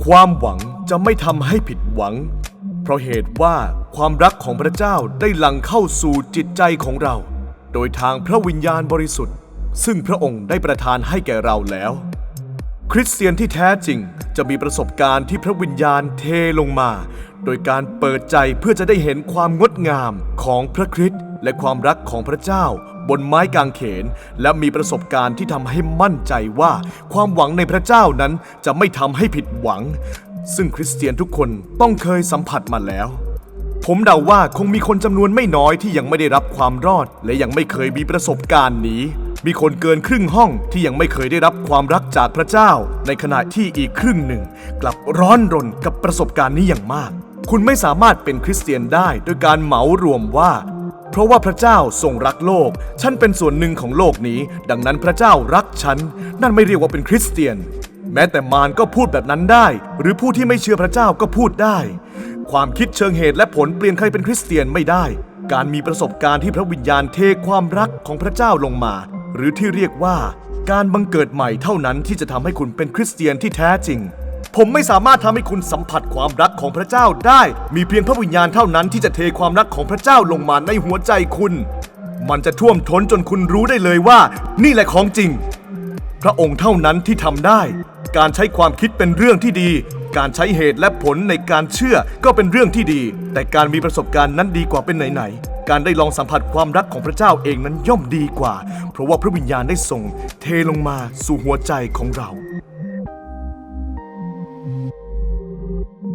ความหวังจะไม่ทำให้ผิดหวัง เพราะเหตุว่าความรักของพระเจ้าได้หลั่งเข้าสู่จิตใจของเรา โดยทางพระวิญญาณบริสุทธิ์ ซึ่งพระองค์ได้ประทานให้แก่เราแล้ว คริสเตียนที่แท้จริงจะมีประสบการณ์ที่พระวิญญาณเทลงมา โดยการเปิดใจเพื่อจะได้เห็นความงดงามของพระคริสต์และความรักของพระเจ้า บนไม้กางเขน และมีประสบการณ์ที่ทำให้มั่นใจว่า ความหวังในพระเจ้านั้นจะไม่ทำให้ผิดหวัง ซึ่งคริสเตียนทุกคนต้องเคยสัมผัสมาแล้ว ผมเดาว่าคงมีคนจำนวนไม่น้อยที่ยังไม่ได้รับความรอด และยังไม่เคยมีประสบการณ์นี้ มีคนเกินครึ่งห้องที่ยังไม่เคยได้รับความรักจากพระเจ้า ในขณะที่อีกครึ่งหนึ่ง กลับร้อนรนกับประสบการณ์นี้อย่างมากคุณไม่สามารถเป็นคริสเตียนได้โดยการเหมารวมว่า เพราะว่าพระเจ้าทรงรักโลก ฉันเป็นส่วนหนึ่งของโลกนี้ ดังนั้นพระเจ้ารักฉัน นั่นไม่เรียกว่าเป็นคริสเตียน แม้แต่มารก็พูดแบบนั้นได้ หรือผู้ที่ไม่เชื่อพระเจ้าก็พูดได้ ความคิดเชิงเหตุและผลเปลี่ยนใครเป็นคริสเตียนไม่ได้ การมีประสบการณ์ที่พระวิญญาณเทความรักของพระเจ้าลงมา หรือที่เรียกว่า การบังเกิดใหม่เท่านั้นที่จะทำให้คุณเป็นคริสเตียนที่แท้จริง ผมไม่สามารถทำให้คุณสัมผัสความรักของพระเจ้าได้ มีเพียงพระวิญญาณเท่านั้นที่จะเทความรักของพระเจ้าลงมาในหัวใจคุณ มันจะท่วมท้นจนคุณรู้ได้เลยว่า นี่แหละของจริง พระองค์เท่านั้นที่ทำได้ การใช้ความคิดเป็นเรื่องที่ดี การใช้เหตุและผลในการเชื่อก็เป็นเรื่องที่ดี แต่การมีประสบการณ์นั้นดีกว่าเป็นไหนๆการได้ลองสัมผัสความรักของพระเจ้าเองนั้นย่อมดีกว่า เพราะว่าพระวิญญาณได้ส่ง เทลงมาสู่หัวใจของเรา Thank you.